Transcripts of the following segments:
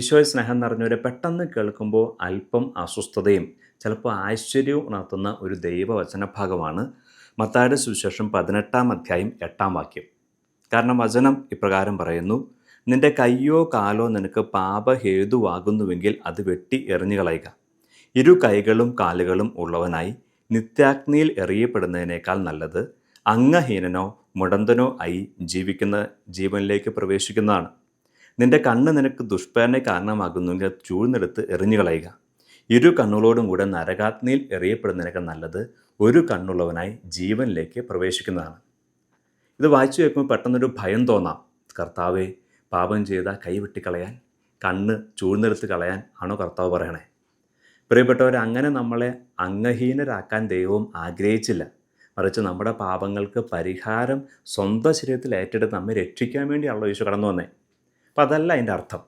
ഈശോയെ സ്നേഹം നിറഞ്ഞവരെ പെട്ടെന്ന് കേൾക്കുമ്പോൾ അല്പം അസ്വസ്ഥതയും ചിലപ്പോൾ ആശ്ചര്യവും ഉണർത്തുന്ന ഒരു ദൈവവചന ഭാഗമാണ് മത്തായുടെ സുവിശേഷം പതിനെട്ടാം അധ്യായം എട്ടാം വാക്യം. കാരണം വചനം ഇപ്രകാരം പറയുന്നു നിന്റെ കയ്യോ കാലോ നിനക്ക് പാപഹേതുവാകുന്നുവെങ്കിൽ അത് വെട്ടി എറിഞ്ഞു കളയുക ഇരു കൈകളും കാലുകളും ഉള്ളവനായി നിത്യാഗ്നിയിൽ എറിയപ്പെടുന്നതിനേക്കാൾ നല്ലത് അംഗഹീനനോ മുടന്തനോ ആയി ജീവിക്കുന്ന ജീവനിലേക്ക് പ്രവേശിക്കുന്നതാണ്. നിന്റെ കണ്ണ് നിനക്ക് ദുഷ്പേരനെ കാരണമാകുന്നുവെങ്കിൽ ചൂഴ്ന്നെടുത്ത് എറിഞ്ഞു കളയുക. ഇരു കണ്ണുകളോടും കൂടെ നരകാഗ്നിയിൽ എറിയപ്പെടുന്നതിനൊക്കെ നല്ലത് ഒരു കണ്ണുള്ളവനായി ജീവനിലേക്ക് പ്രവേശിക്കുന്നതാണ്. ഇത് വായിച്ചു കേൾക്കുമ്പോൾ പെട്ടെന്നൊരു ഭയം തോന്നാം. കർത്താവെ പാപം ചെയ്ത കൈ വെട്ടിക്കളയാൻ കണ്ണ് ചൂഴ്ന്നെടുത്ത് കളയാൻ ആണോ കർത്താവ് പറയണേ? പ്രിയപ്പെട്ടവരെ അങ്ങനെ നമ്മളെ അംഗഹീനരാക്കാൻ ദൈവം ആഗ്രഹിച്ചില്ല. മറിച്ച് നമ്മുടെ പാപങ്ങൾക്ക് പരിഹാരം സ്വന്തം ശരീരത്തിൽ ഏറ്റെടുത്ത് നമ്മെ രക്ഷിക്കാൻ വേണ്ടിയാണല്ലോ ഈശോ കടന്നു വന്നേ. അപ്പം അതല്ല അതിന്റെ അർത്ഥം.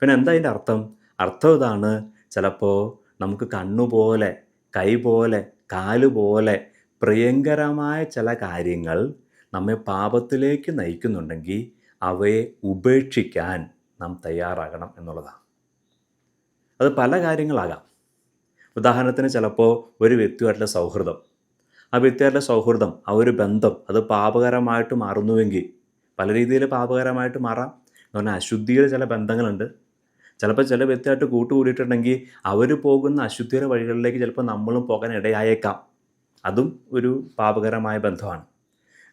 പിന്നെ എന്താ അതിന്റെ അർത്ഥം? അർത്ഥം ഇതാണ് ചിലപ്പോൾ നമുക്ക് കണ്ണുപോലെ കൈ പോലെ കാലുപോലെ പ്രിയങ്കരമായ ചില കാര്യങ്ങൾ നമ്മെ പാപത്തിലേക്ക് നയിക്കുന്നുണ്ടെങ്കിൽ അവയെ ഉപേക്ഷിക്കാൻ നാം തയ്യാറാകണം എന്നുള്ളതാണ്. അത് പല കാര്യങ്ങളാകാം. ഉദാഹരണത്തിന് ചിലപ്പോൾ ഒരു വ്യക്തിയായിട്ടുള്ള സൗഹൃദം. ആ വ്യക്തിയായിട്ടുള്ള സൗഹൃദം ആ ഒരു ബന്ധം അത് പാപകരമായിട്ട് മാറുന്നുവെങ്കിൽ പല രീതിയിൽ പാപകരമായിട്ട് മാറാം. എന്ന് പറഞ്ഞാൽ അശുദ്ധിയുടെ ചില ബന്ധങ്ങളുണ്ട്. ചിലപ്പോൾ ചില വ്യക്തിയായിട്ട് കൂട്ടുകൂടിയിട്ടുണ്ടെങ്കിൽ അവർ പോകുന്ന അശുദ്ധിയുടെ വഴികളിലേക്ക് ചിലപ്പോൾ നമ്മളും പോകാൻ ഇടയായേക്കാം. അതും ഒരു പാപകരമായ ബന്ധമാണ്.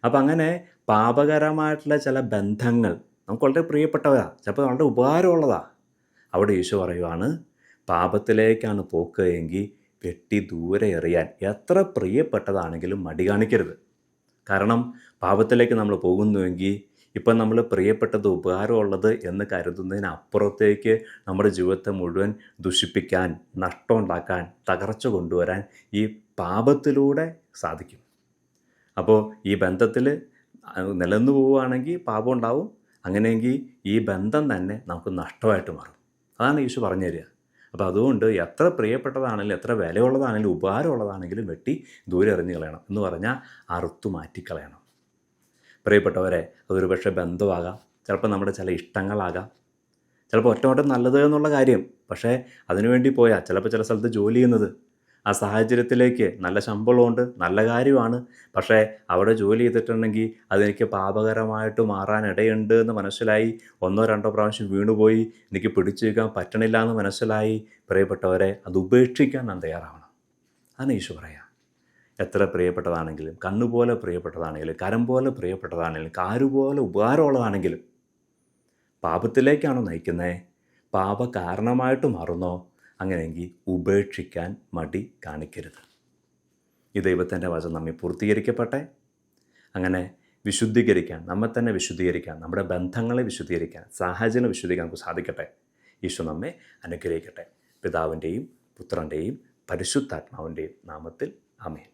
അപ്പം അങ്ങനെ പാപകരമായിട്ടുള്ള ചില ബന്ധങ്ങൾ നമുക്ക് വളരെ പ്രിയപ്പെട്ടവരാണ് ചിലപ്പോൾ വളരെ ഉപകാരമുള്ളതാണ് അവിടെ യേശു പറയുവാണ് പാപത്തിലേക്കാണ് പോക്ക് എങ്കിൽ വെട്ടി ദൂരെ എറിയാൻ എത്ര പ്രിയപ്പെട്ടതാണെങ്കിലും മടി കാണിക്കരുത്. കാരണം പാപത്തിലേക്ക് നമ്മൾ പോകുന്നുവെങ്കിൽ ഇപ്പം നമ്മൾ പ്രിയപ്പെട്ടത് ഉപകാരമുള്ളത് എന്ന് കരുതുന്നതിനപ്പുറത്തേക്ക് നമ്മുടെ ജീവിതത്തെ മുഴുവൻ ദുഷിപ്പിക്കാൻ നഷ്ടമുണ്ടാക്കാൻ തകർച്ച കൊണ്ടുവരാൻ ഈ പാപത്തിലൂടെ സാധിക്കും. അപ്പോൾ ഈ ബന്ധത്തിൽ നിലനിന്ന് പോവുകയാണെങ്കിൽ പാപം ഉണ്ടാവും. അങ്ങനെയെങ്കിൽ ഈ ബന്ധം തന്നെ നമുക്ക് നഷ്ടമായിട്ട് മാറും. അതാണ് യേശു പറഞ്ഞു തരിക. അപ്പോൾ അതുകൊണ്ട് എത്ര പ്രിയപ്പെട്ടതാണെങ്കിലും എത്ര വിലയുള്ളതാണെങ്കിലും ഉപകാരമുള്ളതാണെങ്കിലും വെട്ടി ദൂരെ എറിഞ്ഞു കളയണം എന്ന് പറഞ്ഞാൽ അറുത്തു മാറ്റിക്കളയണം. പ്രിയപ്പെട്ടവരെ അതൊരു പക്ഷേ ബന്ധമാകാം ചിലപ്പോൾ നമ്മുടെ ചില ഇഷ്ടങ്ങളാകാം ചിലപ്പോൾ ഒറ്റവട്ടം നല്ലത് എന്നുള്ള കാര്യം പക്ഷേ അതിനുവേണ്ടി പോയാൽ ചിലപ്പോൾ ചില സ്ഥലത്ത് ജോലി ചെയ്യുന്നത് ആ സാഹചര്യത്തിലേക്ക് നല്ല ശമ്പളമുണ്ട് നല്ല കാര്യമാണ് പക്ഷേ അവിടെ ജോലി ചെയ്തിട്ടുണ്ടെങ്കിൽ അതെനിക്ക് പാപകരമായിട്ട് മാറാനിടയുണ്ട് എന്ന് മനസ്സിലായി ഒന്നോ രണ്ടോ പ്രാവശ്യം വീണുപോയി എനിക്ക് പിടിച്ചു വയ്ക്കാൻ പറ്റണില്ല എന്ന് മനസ്സിലായി പ്രിയപ്പെട്ടവരെ അത് ഉപേക്ഷിക്കാൻ ഞാൻ തയ്യാറാവണം. അതാണ് ഈശോ പറയാം. എത്ര പ്രിയപ്പെട്ടതാണെങ്കിലും കണ്ണുപോലെ പ്രിയപ്പെട്ടതാണെങ്കിലും കരം പോലെ പ്രിയപ്പെട്ടതാണെങ്കിലും കാരുപോലെ ഉപകാരമുള്ളതാണെങ്കിലും പാപത്തിലേക്കാണോ നയിക്കുന്നത് പാപ കാരണമായിട്ട് മാറുന്നോ? അങ്ങനെയെങ്കിൽ ഉപേക്ഷിക്കാൻ മടി കാണിക്കരുത്. ഈ ദൈവത്തിന്റെ വചനം നമ്മെ പൂർത്തീകരിക്കട്ടെ അങ്ങനെ വിശുദ്ധീകരിക്കാൻ നമ്മെ തന്നെ വിശുദ്ധീകരിക്കാൻ നമ്മുടെ ബന്ധങ്ങളെ വിശുദ്ധീകരിക്കാൻ സാഹചര്യം വിശുദ്ധീകരിക്കാൻ നമുക്ക് സാധിക്കട്ടെ. ഈശോ നമ്മെ അനുഗ്രഹിക്കട്ടെ. പിതാവിന്റെയും പുത്രന്റെയും പരിശുദ്ധാത്മാവിന്റെയും നാമത്തിൽ അമേൻ